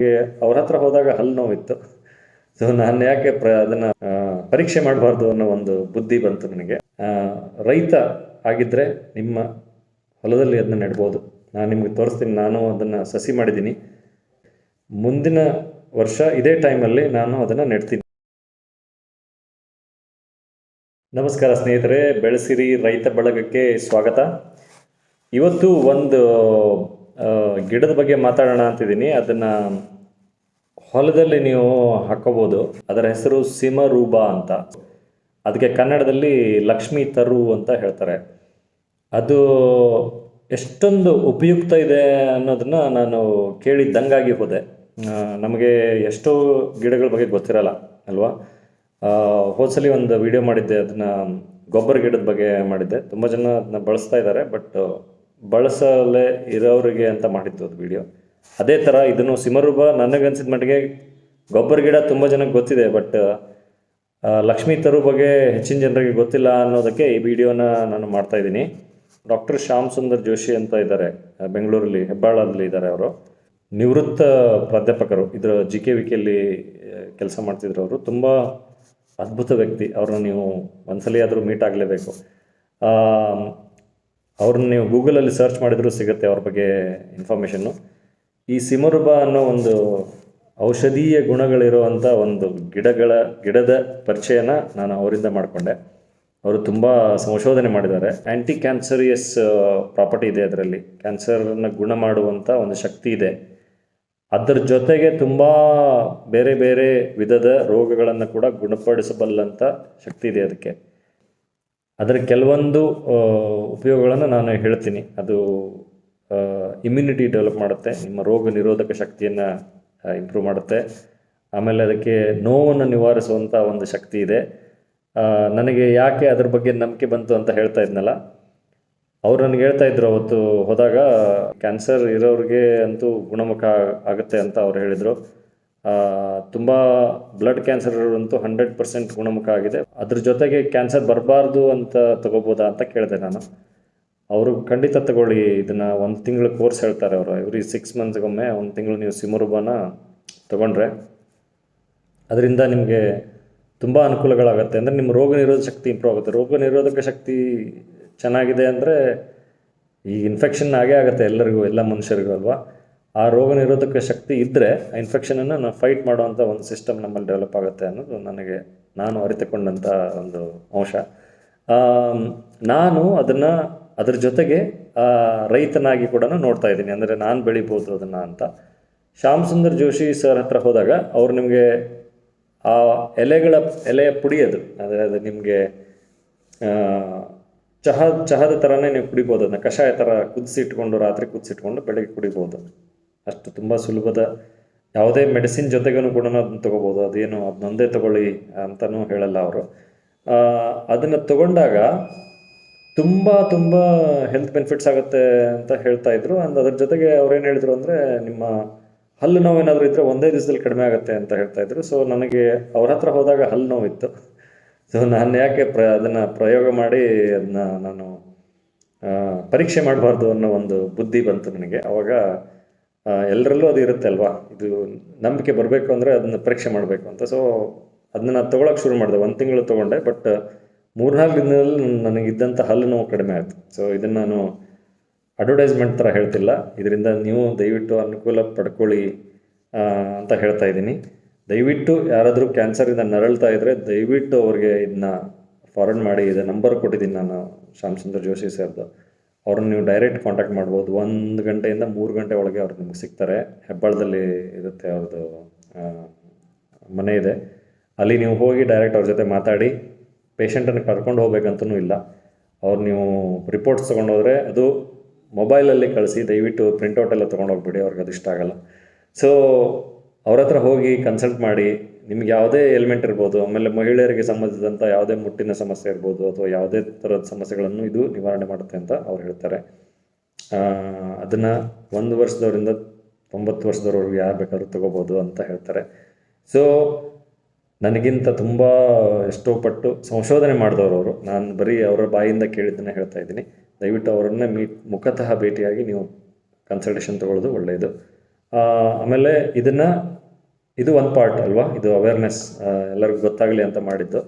ಅವ್ರ ಹತ್ರ ಹೋದಾಗ ಹಲ್ಲು ನೋವಿತ್ತು. ಸೊ ನಾನು ಯಾಕೆ ಪ್ರ, ಅದನ್ನ ಪರೀಕ್ಷೆ ಮಾಡಬಾರ್ದು ಅನ್ನೋ ಒಂದು ಬುದ್ಧಿ ಬಂತು ನನಗೆ. ರೈತ ಆಗಿದ್ರೆ ನಿಮ್ಮ ಹೊಲದಲ್ಲಿ ಅದನ್ನ ನೆಡ್ಬೋದು. ನಾನು ನಿಮಗೆ ತೋರಿಸ್ತೀನಿ, ನಾನು ಅದನ್ನ ಸಸಿ ಮಾಡಿದ್ದೀನಿ. ಮುಂದಿನ ವರ್ಷ ಇದೇ ಟೈಮಲ್ಲಿ ನಾನು ಅದನ್ನು ನೆಡ್ತೀನಿ. ನಮಸ್ಕಾರ ಸ್ನೇಹಿತರೆ, ಬೆಳೆಸಿರಿ ರೈತ ಬಳಗಕ್ಕೆ ಸ್ವಾಗತ. ಇವತ್ತು ಒಂದು ಗಿಡದ ಬಗ್ಗೆ ಮಾತಾಡೋಣ ಅಂತಿದ್ದೀನಿ. ಅದನ್ನು ಹೊಲದಲ್ಲಿ ನೀವು ಹಾಕೋಬೋದು. ಅದರ ಹೆಸರು ಸಿಮರೂಬ ಅಂತ. ಅದಕ್ಕೆ ಕನ್ನಡದಲ್ಲಿ ಲಕ್ಷ್ಮೀ ತರು ಅಂತ ಹೇಳ್ತಾರೆ. ಅದು ಎಷ್ಟೊಂದು ಉಪಯುಕ್ತ ಇದೆ ಅನ್ನೋದನ್ನು ನಾನು ಕೇಳಿದ್ದಂಗಾಗಿ ಹೋದೆ. ನಮಗೆ ಎಷ್ಟೋ ಗಿಡಗಳ ಬಗ್ಗೆ ಗೊತ್ತಿರಲ್ಲ, ಅಲ್ವಾ? ಹೋದ್ಸಲಿ ಒಂದು ವಿಡಿಯೋ ಮಾಡಿದ್ದೆ. ಅದನ್ನು ಗೊಬ್ಬರ ಗಿಡದ ಬಗ್ಗೆ ಮಾಡಿದ್ದೆ. ತುಂಬ ಜನ ಅದನ್ನ ಬಳಸ್ತಾ ಇದ್ದಾರೆ, ಬಟ್ ಬಳಸಲೇ ಇರೋರಿಗೆ ಅಂತ ಮಾಡಿದ್ದು ಅದು ವಿಡಿಯೋ ಅದೇ ಥರ ಇದನ್ನು ಸಿಮರೂಪ ನನಗನ್ಸಿದ ಮಟ್ಟಿಗೆ ಗೊಬ್ಬರ ಗಿಡ ತುಂಬ ಜನಕ್ಕೆ ಗೊತ್ತಿದೆ ಬಟ್ ಲಕ್ಷ್ಮೀ ತರು ಬಗ್ಗೆ ಹೆಚ್ಚಿನ ಜನರಿಗೆ ಗೊತ್ತಿಲ್ಲ ಅನ್ನೋದಕ್ಕೆ ಈ ವಿಡಿಯೋನ ನಾನು ಮಾಡ್ತಾ ಇದ್ದೀನಿ. ಡಾಕ್ಟರ್ ಶ್ಯಾಮ್ ಸುಂದರ್ ಜೋಶಿ ಅಂತ ಇದ್ದಾರೆ ಬೆಂಗಳೂರಲ್ಲಿ ಹೆಬ್ಬಾಳಲ್ಲಿ ಇದ್ದಾರೆ ಅವರು. ನಿವೃತ್ತ ಪ್ರಾಧ್ಯಾಪಕರು, ಇದರ ಜಿ ಕೆ ವಿ ಕೆಯಲ್ಲಿ ಕೆಲಸ ಮಾಡ್ತಿದ್ರು ಅವರು. ತುಂಬ ಅದ್ಭುತ ವ್ಯಕ್ತಿ. ಅವ್ರನ್ನ ನೀವು ಒಂದ್ಸಲಿ ಆದರೂ ಮೀಟ್ ಆಗಲೇಬೇಕು. ಅವ್ರನ್ನ ನೀವು ಗೂಗಲಲ್ಲಿ ಸರ್ಚ್ ಮಾಡಿದರೂ ಸಿಗುತ್ತೆ ಅವ್ರ ಬಗ್ಗೆ ಇನ್ಫಾರ್ಮೇಷನ್ನು ಈ ಸಿಮರುಬ ಅನ್ನೋ ಒಂದು ಔಷಧೀಯ ಗುಣಗಳಿರುವಂಥ ಒಂದು ಗಿಡಗಳ, ಗಿಡದ ಪರಿಚಯನ ನಾನು ಅವರಿಂದ ಮಾಡಿಕೊಂಡೆ. ಅವರು ತುಂಬ ಸಂಶೋಧನೆ ಮಾಡಿದ್ದಾರೆ. ಆ್ಯಂಟಿ ಕ್ಯಾನ್ಸರಿಯಸ್ ಪ್ರಾಪರ್ಟಿ ಇದೆ ಅದರಲ್ಲಿ. ಕ್ಯಾನ್ಸರನ್ನು ಗುಣ ಮಾಡುವಂಥ ಒಂದು ಶಕ್ತಿ ಇದೆ. ಅದರ ಜೊತೆಗೆ ತುಂಬ ಬೇರೆ ಬೇರೆ ವಿಧದ ರೋಗಗಳನ್ನು ಕೂಡ ಗುಣಪಡಿಸಬಲ್ಲಂಥ ಶಕ್ತಿ ಇದೆ ಅದಕ್ಕೆ. ಅದರ ಕೆಲವೊಂದು ಉಪಯೋಗಗಳನ್ನು ನಾನು ಹೇಳ್ತೀನಿ. ಅದು ಇಮ್ಯುನಿಟಿ ಡೆವಲಪ್ ಮಾಡುತ್ತೆ, ನಿಮ್ಮ ರೋಗ ನಿರೋಧಕ ಶಕ್ತಿಯನ್ನು ಇಂಪ್ರೂವ್ ಮಾಡುತ್ತೆ. ಆಮೇಲೆ ಅದಕ್ಕೆ ನೋವನ್ನು ನಿವಾರಿಸುವಂಥ ಒಂದು ಶಕ್ತಿ ಇದೆ. ನನಗೆ ಯಾಕೆ ಅದ್ರ ಬಗ್ಗೆ ನಂಬಿಕೆ ಬಂತು ಅಂತ ಹೇಳ್ತಾ ಇದ್ನಲ್ಲ, ಅವ್ರು ನನಗೆ ಹೇಳ್ತಾ ಇದ್ರು ಅವತ್ತು ಹೋದಾಗ ಕ್ಯಾನ್ಸರ್ ಇರೋರಿಗೆ ಅಂತೂ ಗುಣಮುಖ ಆಗುತ್ತೆ ಅಂತ ಅವ್ರು ಹೇಳಿದರು. ತುಂಬ ಬ್ಲಡ್ ಕ್ಯಾನ್ಸರ್ ಅಂತೂ ಹಂಡ್ರೆಡ್ ಪರ್ಸೆಂಟ್ ಗುಣಮುಖ ಆಗಿದೆ. ಅದ್ರ ಜೊತೆಗೆ ಕ್ಯಾನ್ಸರ್ ಬರಬಾರ್ದು ಅಂತ ತಗೋಬೋದಾ ಅಂತ ಕೇಳಿದೆ ನಾನು. ಅವರು ಖಂಡಿತ ತಗೊಳ್ಳಿ, ಇದನ್ನು ಒಂದು ತಿಂಗಳು ಕೋರ್ಸ್ ಹೇಳ್ತಾರೆ ಅವರು. ಎವ್ರಿ ಸಿಕ್ಸ್ ಮಂತ್ಸ್ಗೊಮ್ಮೆ ಒಂದು ತಿಂಗಳು ನೀವು ಸಿಮರುಬಾನ ತಗೊಂಡ್ರೆ ಅದರಿಂದ ನಿಮಗೆ ತುಂಬ ಅನುಕೂಲಗಳಾಗುತ್ತೆ. ಅಂದರೆ ನಿಮ್ಮ ರೋಗ ನಿರೋಧಕ ಶಕ್ತಿ ಇಂಪ್ರೂವ್ ಆಗುತ್ತೆ. ರೋಗ ನಿರೋಧಕ ಶಕ್ತಿ ಚೆನ್ನಾಗಿದೆ ಅಂದರೆ ಈ ಇನ್ಫೆಕ್ಷನ್ ಆಗೇ ಆಗುತ್ತೆ ಎಲ್ಲರಿಗೂ, ಎಲ್ಲ ಮನುಷ್ಯರಿಗೂ ಅಲ್ವಾ? ಆ ರೋಗ ನಿರೋಧಕ ಶಕ್ತಿ ಇದ್ದರೆ ಆ ಇನ್ಫೆಕ್ಷನನ್ನು ನಾವು ಫೈಟ್ ಮಾಡುವಂಥ ಒಂದು ಸಿಸ್ಟಮ್ ನಮ್ಮಲ್ಲಿ ಡೆವಲಪ್ ಆಗುತ್ತೆ ಅನ್ನೋದು ನನಗೆ, ನಾನು ಅರಿತುಕೊಂಡಂಥ ಒಂದು ಅಂಶ. ನಾನು ಅದನ್ನು ಅದರ ಜೊತೆಗೆ ರೈತನಾಗಿ ಕೂಡ ನೋಡ್ತಾ ಇದ್ದೀನಿ. ಅಂದರೆ ನಾನು ಬೆಳಿಬೋದು ಅದನ್ನು ಅಂತ. ಶ್ಯಾಮ್ ಸುಂದರ್ ಜೋಶಿ ಸರ್ ಹತ್ರ ಹೋದಾಗ ಅವ್ರು ನಿಮಗೆ ಆ ಎಲೆಗಳ, ಎಲೆಯ ಪುಡಿ ಅದು. ಅಂದರೆ ಅದು ನಿಮಗೆ ಚಹಾ, ಚಹಾದ ಥರನೇ ನೀವು ಕುಡಿಬೋದು. ಅದನ್ನ ಕಷಾಯ ಥರ ಕುದಿಸಿಟ್ಕೊಂಡು ರಾತ್ರಿ ಕುದಿಸಿಟ್ಕೊಂಡು ಬೆಳಗ್ಗೆ ಕುಡಿಬೋದು. ಅಷ್ಟು ತುಂಬ ಸುಲಭದ ಯಾವುದೇ ಮೆಡಿಸಿನ್ ಜೊತೆಗೂ ಕೂಡ ಅದನ್ನ ತೊಗೋಬೋದು. ಅದೇನು ಅದನ್ನೊಂದೇ ತಗೊಳ್ಳಿ ಅಂತಲೂ ಹೇಳಲ್ಲ ಅವರು. ಅದನ್ನು ತಗೊಂಡಾಗ ತುಂಬ ತುಂಬ ಹೆಲ್ತ್ ಬೆನಿಫಿಟ್ಸ್ ಆಗುತ್ತೆ ಅಂತ ಹೇಳ್ತಾ ಇದ್ರು. ಅಂಡ್ ಅದ್ರ ಜೊತೆಗೆ ಅವ್ರೇನು ಹೇಳಿದ್ರು ಅಂದರೆ ನಿಮ್ಮ ಹಲ್ಲು ನೋವು ಏನಾದರೂ ಇದ್ದರೆ ಒಂದೇ ದಿವಸದಲ್ಲಿ ಕಡಿಮೆ ಆಗುತ್ತೆ ಅಂತ ಹೇಳ್ತಾ ಇದ್ರು. ಸೊ ನನಗೆ ಅವ್ರ ಹತ್ರ ಹೋದಾಗ ಹಲ್ಲು ನೋವಿತ್ತು. ಸೊ ನಾನು ಯಾಕೆ ಪ್ರ, ಅದನ್ನು ಪ್ರಯೋಗ ಮಾಡಿ ಅದನ್ನ ನಾನು ಪರೀಕ್ಷೆ ಮಾಡಬಾರ್ದು ಅನ್ನೋ ಒಂದು ಬುದ್ಧಿ ಬಂತು ನನಗೆ. ಅವಾಗ ಎಲ್ಲರಲ್ಲೂ ಅದು ಇರುತ್ತೆ ಅಲ್ವಾ? ಇದು ನಂಬಿಕೆ ಬರಬೇಕು ಅಂದರೆ ಅದನ್ನ ಪರೀಕ್ಷೆ ಮಾಡಬೇಕು ಅಂತ. ಸೊ ಅದನ್ನ ನಾನು ತೊಗೊಳಕ್ಕೆ ಶುರು ಮಾಡಿದೆ. ಒಂದು ತಿಂಗಳು ತೊಗೊಂಡೆ ಬಟ್ ಮೂರ್ನಾಲ್ಕು ದಿನದಲ್ಲಿ ನನಗಿದ್ದಂಥ ಹಲ್ಲು ನೋವು ಕಡಿಮೆ ಆಯಿತು. ಸೊ ಇದನ್ನು ನಾನು ಅಡ್ವರ್ಟೈಸ್ಮೆಂಟ್ ಥರ ಹೇಳ್ತಿಲ್ಲ. ಇದರಿಂದ ನೀವು ದಯವಿಟ್ಟು ಅನುಕೂಲ ಪಡ್ಕೊಳ್ಳಿ ಅಂತ ಹೇಳ್ತಾ ಇದ್ದೀನಿ. ದಯವಿಟ್ಟು ಯಾರಾದರೂ ಕ್ಯಾನ್ಸರಿಂದ ನರಳ್ತಾ ಇದ್ದರೆ ದಯವಿಟ್ಟು ಅವ್ರಿಗೆ ಇದನ್ನ ಫಾರ್ವರ್ಡ್ ಮಾಡಿ. ಇದೆ ನಂಬರ್ ಕೊಟ್ಟಿದ್ದೀನಿ ನಾನು. ಶ್ಯಾಮ್ಚಂದ್ರ ಜೋಶಿ ಸರ್ದು. ಅವ್ರನ್ನ ನೀವು ಡೈರೆಕ್ಟ್ ಕಾಂಟ್ಯಾಕ್ಟ್ ಮಾಡ್ಬೋದು. ಒಂದು ಗಂಟೆಯಿಂದ ಮೂರು ಗಂಟೆ ಒಳಗೆ ಅವ್ರು ನಿಮ್ಗೆ ಸಿಗ್ತಾರೆ. ಹೆಬ್ಬಾಳದಲ್ಲಿ ಇರುತ್ತೆ ಅವ್ರದ್ದು ಮನೆ ಇದೆ. ಅಲ್ಲಿ ನೀವು ಹೋಗಿ ಡೈರೆಕ್ಟ್ ಅವ್ರ ಜೊತೆ ಮಾತಾಡಿ ಪೇಷಂಟನ್ನು ಕರ್ಕೊಂಡು ಹೋಗ್ಬೇಕಂತೂ ಇಲ್ಲ. ಅವ್ರು ನೀವು ರಿಪೋರ್ಟ್ಸ್ ತೊಗೊಂಡೋದ್ರೆ ಅದು ಮೊಬೈಲಲ್ಲಿ ಕಳಿಸಿ, ದಯವಿಟ್ಟು ಪ್ರಿಂಟೌಟ್ ಎಲ್ಲ ತೊಗೊಂಡು ಹೋಗ್ಬಿಡಿ, ಅವ್ರಿಗೆ ಅದು ಇಷ್ಟ ಆಗಲ್ಲ. ಸೊ ಅವ್ರ ಹತ್ರ ಹೋಗಿ ಕನ್ಸಲ್ಟ್ ಮಾಡಿ ನಿಮ್ಗೆ ಯಾವುದೇ ಎಲಿಮೆಂಟ್ ಇರ್ಬೋದು, ಆಮೇಲೆ ಮಹಿಳೆಯರಿಗೆ ಸಂಬಂಧಿಸಿದಂಥ ಯಾವುದೇ ಮುಟ್ಟಿನ ಸಮಸ್ಯೆ ಇರ್ಬೋದು ಅಥವಾ ಯಾವುದೇ ಥರದ ಸಮಸ್ಯೆಗಳನ್ನು ಇದು ನಿವಾರಣೆ ಮಾಡುತ್ತೆ ಅಂತ ಅವ್ರು ಹೇಳ್ತಾರೆ. ಅದನ್ನು ಒಂದು ವರ್ಷದವರಿಂದ ತೊಂಬತ್ತು ವರ್ಷದವರೆಗೂ ಯಾರು ಬೇಕಾದ್ರೂ ತಗೋಬೋದು ಅಂತ ಹೇಳ್ತಾರೆ. ಸೊ ನನಗಿಂತ ತುಂಬ ಎಷ್ಟೋ ಪಟ್ಟು ಸಂಶೋಧನೆ ಮಾಡಿದವರು ಅವರು. ನಾನು ಬರೀ ಅವರ ಬಾಯಿಂದ ಕೇಳಿದ್ದನ್ನೇ ಹೇಳ್ತಾ ಇದ್ದೀನಿ. ದಯವಿಟ್ಟು ಅವರನ್ನೇ ಮೀಟ್, ಮುಖತಃ ಭೇಟಿಯಾಗಿ ನೀವು ಕನ್ಸಲ್ಟೇಷನ್ ತೊಗೊಳ್ಳೋದು ಒಳ್ಳೆಯದು. ಆಮೇಲೆ ಇದನ್ನು ಇದು ಒಂದು ಪಾರ್ಟ್ ಅಲ್ವಾ? ಇದು ಅವೇರ್ನೆಸ್ ಎಲ್ಲರಿಗೂ ಗೊತ್ತಾಗಲಿ ಅಂತ ಮಾಡಿದ್ದು.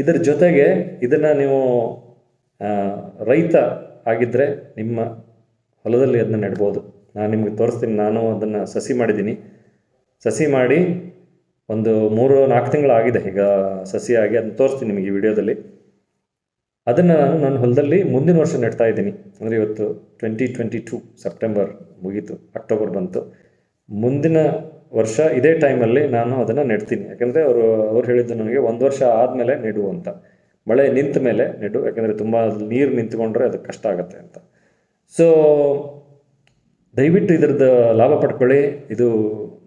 ಇದರ ಜೊತೆಗೆ ಇದನ್ನು ನೀವು ರೈತ ಆಗಿದ್ದರೆ ನಿಮ್ಮ ಹೊಲದಲ್ಲಿ ಅದನ್ನ ನೆಡ್ಬೋದು. ನಾನು ನಿಮಗೆ ತೋರಿಸ್ತೀನಿ, ನಾನು ಅದನ್ನು ಸಸಿ ಮಾಡಿದ್ದೀನಿ. ಸಸಿ ಮಾಡಿ ಒಂದು ಮೂರು, ನಾಲ್ಕು ತಿಂಗಳು ಆಗಿದೆ ಈಗ ಸಸಿಯಾಗಿ ಆಗಿ, ಅದನ್ನ ತೋರಿಸ್ತೀನಿ ನಿಮಗೆ ಈ ವಿಡಿಯೋದಲ್ಲಿ. ಅದನ್ನು ನಾನು ನನ್ನ ಹೊಲದಲ್ಲಿ ಮುಂದಿನ ವರ್ಷ ನೆಡ್ತಾ ಇದ್ದೀನಿ. ಅಂದರೆ ಇವತ್ತು ಟ್ವೆಂಟಿ ಟ್ವೆಂಟಿ ಟೂ ಸೆಪ್ಟೆಂಬರ್ ಮುಗೀತು ಅಕ್ಟೋಬರ್ ಬಂತು. ಮುಂದಿನ ವರ್ಷ ಇದೇ ಟೈಮಲ್ಲಿ ನಾನು ಅದನ್ನು ನೆಡ್ತೀನಿ. ಯಾಕೆಂದರೆ ಅವರು, ಅವ್ರು ಹೇಳಿದ್ದು ನನಗೆ ಒಂದು ವರ್ಷ ಆದಮೇಲೆ ನೆಡು ಅಂತ. ಮಳೆ ನಿಂತ ಮೇಲೆ ನೆಡು. ಯಾಕಂದರೆ ತುಂಬ ನೀರು ನಿಂತ್ಕೊಂಡ್ರೆ ಅದು ಕಷ್ಟ ಆಗುತ್ತೆ ಅಂತ. ಸೊ ದಯವಿಟ್ಟು ಇದ್ರದ್ದು ಲಾಭ ಪಡ್ಕೊಳ್ಳಿ. ಇದು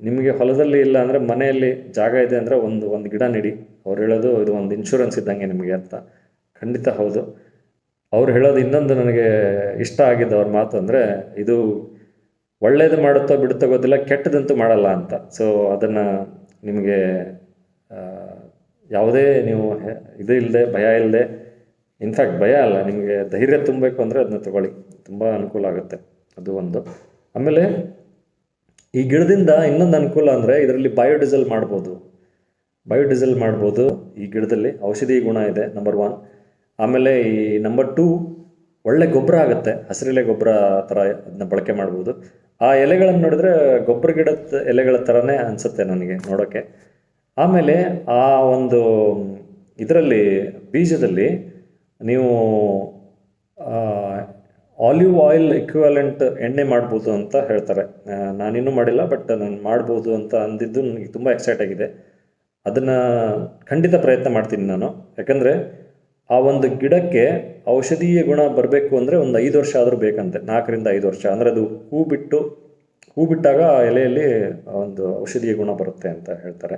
ನಿಮಗೆ ಹೊಲದಲ್ಲಿ ಇಲ್ಲ ಅಂದರೆ ಮನೆಯಲ್ಲಿ ಜಾಗ ಇದೆ ಅಂದರೆ ಒಂದು ಒಂದು ಗಿಡ ನೆಡಿ. ಅವ್ರು ಹೇಳೋದು ಇದು ಒಂದು ಇನ್ಶೂರೆನ್ಸ್ ಇದ್ದಂಗೆ ನಿಮಗೆ ಅಂತ. ಖಂಡಿತ ಹೌದು. ಅವ್ರು ಹೇಳೋದು ಇನ್ನೊಂದು ನನಗೆ ಇಷ್ಟ ಆಗಿದ್ದು ಅವ್ರ ಮಾತು ಅಂದರೆ ಇದು ಒಳ್ಳೇದು ಮಾಡುತ್ತೋ ಬಿಡುತ್ತೋ ಗೊತ್ತಿಲ್ಲ, ಕೆಟ್ಟದಂತೂ ಮಾಡಲ್ಲ ಅಂತ. ಸೊ ಅದನ್ನು ನಿಮಗೆ ಯಾವುದೇ ನೀವು ಇದು ಇಲ್ಲದೆ ಭಯ ಇಲ್ಲದೆ ಇನ್ಫ್ಯಾಕ್ಟ್ ಭಯ ಅಲ್ಲ, ನಿಮಗೆ ಧೈರ್ಯ ತುಂಬಬೇಕು ಅಂದರೆ ಅದನ್ನ ತಗೊಳ್ಳಿ. ತುಂಬ ಅನುಕೂಲ ಆಗುತ್ತೆ. ಅದು ಒಂದು. ಆಮೇಲೆ ಈ ಗಿಡದಿಂದ ಇನ್ನೊಂದು ಅನುಕೂಲ ಅಂದರೆ ಇದರಲ್ಲಿ ಬಯೋಡೀಸೆಲ್ ಮಾಡ್ಬೋದು. ಬಯೋಡೀಸೆಲ್ ಮಾಡ್ಬೋದು. ಈ ಗಿಡದಲ್ಲಿ ಔಷಧಿ ಗುಣ ಇದೆ ನಂಬರ್ ಒನ್ ಆಮೇಲೆ ಈ ನಂಬರ್ ಟೂ ಒಳ್ಳೆ ಗೊಬ್ಬರ ಆಗುತ್ತೆ. ಹಸಿರೆಲೆ ಗೊಬ್ಬರ ಥರ ಅದನ್ನ ಬಳಕೆ ಮಾಡ್ಬೋದು. ಆ ಎಲೆಗಳನ್ನು ನೋಡಿದ್ರೆ ಗೊಬ್ಬರ ಗಿಡದ ಎಲೆಗಳ ಥರನೇ ಅನಿಸುತ್ತೆ ನನಗೆ ನೋಡೋಕ್ಕೆ ಆಮೇಲೆ ಆ ಒಂದು ಇದರಲ್ಲಿ, ಬೀಜದಲ್ಲಿ ನೀವು ಆಲಿವ್ ಆಯಿಲ್ ಇಕ್ವಲೆಂಟ್ ಎಣ್ಣೆ ಮಾಡ್ಬೋದು ಅಂತ ಹೇಳ್ತಾರೆ. ನಾನಿನ್ನೂ ಮಾಡಿಲ್ಲ, ಬಟ್ ನಾನು ಮಾಡ್ಬೋದು ಅಂತ ಅಂದಿದ್ದು ನನಗೆ ತುಂಬ ಎಕ್ಸೈಟ್ ಆಗಿದೆ. ಅದನ್ನು ಖಂಡಿತ ಪ್ರಯತ್ನ ಮಾಡ್ತೀನಿ ನಾನು. ಯಾಕಂದರೆ ಆ ಒಂದು ಗಿಡಕ್ಕೆ ಔಷಧೀಯ ಗುಣ ಬರಬೇಕು ಅಂದರೆ ಒಂದು ಐದು ವರ್ಷ ಆದರೂ ಬೇಕಂತೆ, ನಾಲ್ಕರಿಂದ ಐದು ವರ್ಷ. ಅಂದರೆ ಅದು ಹೂ ಬಿಟ್ಟು, ಹೂ ಬಿಟ್ಟಾಗ ಎಲೆಯಲ್ಲಿ ಒಂದು ಔಷಧೀಯ ಗುಣ ಬರುತ್ತೆ ಅಂತ ಹೇಳ್ತಾರೆ.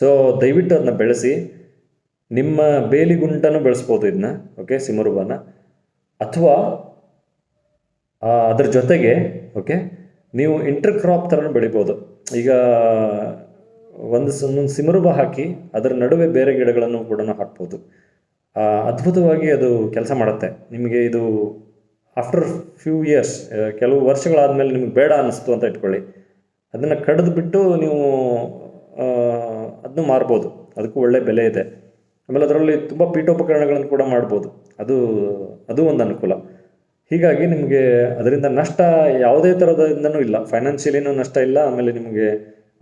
ಸೊ ದಯವಿಟ್ಟು ಅದನ್ನ ಬೆಳೆಸಿ. ನಿಮ್ಮ ಬೇಲಿ ಬೇಲಿಗುಂಟನೂ ಬೆಳೆಸ್ಬೋದು ಇದನ್ನ ಓಕೆ ಸಿಮರುಬನ ಅಥವಾ ಅದ್ರ ಜೊತೆಗೆ ಓಕೆ ನೀವು ಇಂಟರ್ ಕ್ರಾಪ್ ಥರನೂ ಬೆಳಿಬೋದು. ಈಗ, ಒಂದು ಒಂದೊಂದು ಸಿಮರುಬ ಹಾಕಿ, ಅದರ ನಡುವೆ ಬೇರೆ ಗಿಡಗಳನ್ನು ಕೂಡ ಹಾಕ್ಬೋದು. ಅದ್ಭುತವಾಗಿ ಅದು ಕೆಲಸ ಮಾಡುತ್ತೆ. ನಿಮಗೆ ಇದು ಆಫ್ಟರ್ ಫ್ಯೂ ಇಯರ್ಸ್ ಕೆಲವು ವರ್ಷಗಳಾದಮೇಲೆ ನಿಮಗೆ ಬೇಡ ಅನ್ನಿಸ್ತು ಅಂತ ಇಟ್ಕೊಳ್ಳಿ. ಅದನ್ನು ಕಡಿದು ಬಿಟ್ಟು ನೀವು ಅದನ್ನು ಮಾರ್ಬೋದು. ಅದಕ್ಕೂ ಒಳ್ಳೆ ಬೆಲೆ ಇದೆ. ಆಮೇಲೆ ಅದರಲ್ಲಿ ತುಂಬ ಪೀಠೋಪಕರಣಗಳನ್ನು ಕೂಡ ಮಾಡ್ಬೋದು. ಅದು ಅದು ಒಂದು ಅನುಕೂಲ. ಹೀಗಾಗಿ ನಿಮಗೆ ಅದರಿಂದ ನಷ್ಟ ಯಾವುದೇ ಥರದಿಂದನೂ ಇಲ್ಲ. ಫೈನಾನ್ಷಿಯಲಿನೂ ನಷ್ಟ ಇಲ್ಲ. ಆಮೇಲೆ ನಿಮಗೆ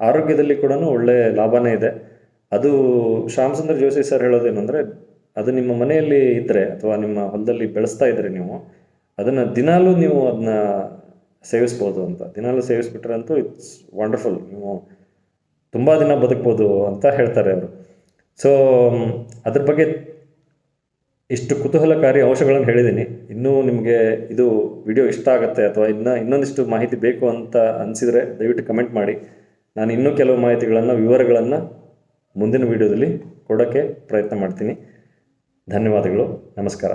ಆರೋಗ್ಯದಲ್ಲಿ ಕೂಡ ಒಳ್ಳೆ ಲಾಭನೇ ಇದೆ. ಅದು ಶ್ಯಾಮಸುಂದರ್ ಜೋಶಿ ಸರ್ ಹೇಳೋದೇನೆಂದರೆ ಅದು ನಿಮ್ಮ ಮನೆಯಲ್ಲಿ ಇದ್ದರೆ ಅಥವಾ ನಿಮ್ಮ ಹೊಲದಲ್ಲಿ ಬೆಳೆಸ್ತಾ ಇದ್ದರೆ ನೀವು, ಅದನ್ನು ದಿನಾಲೂ ನೀವು ಅದನ್ನ ಸೇವಿಸ್ಬೋದು ಅಂತ. ದಿನಾಲೂ ಸೇವಿಸ್ಬಿಟ್ರೆ ಅಂತೂ ಇಟ್ಸ್ ವಂಡರ್ಫುಲ್ ನೀವು ತುಂಬ ದಿನ ಬದುಕ್ಬೋದು ಅಂತ ಹೇಳ್ತಾರೆ ಅವರು. ಸೊ ಅದ್ರ ಬಗ್ಗೆ ಇಷ್ಟು ಕುತೂಹಲಕಾರಿ ಅಂಶಗಳನ್ನು ಹೇಳಿದ್ದೀನಿ. ಇನ್ನೂ ನಿಮಗೆ ಇದು ವಿಡಿಯೋ ಇಷ್ಟ ಆಗುತ್ತೆ ಅಥವಾ ಇನ್ನೂ ಇನ್ನೊಂದಿಷ್ಟು ಮಾಹಿತಿ ಬೇಕು ಅಂತ ಅನಿಸಿದರೆ ದಯವಿಟ್ಟು ಕಮೆಂಟ್ ಮಾಡಿ. ನಾನು ಇನ್ನೂ ಕೆಲವು ಮಾಹಿತಿಗಳನ್ನು, ವಿವರಗಳನ್ನು ಮುಂದಿನ ವಿಡಿಯೋದಲ್ಲಿ ಕೊಡೋಕ್ಕೆ ಪ್ರಯತ್ನ ಮಾಡ್ತೀನಿ. ಧನ್ಯವಾದಗಳು. ನಮಸ್ಕಾರ.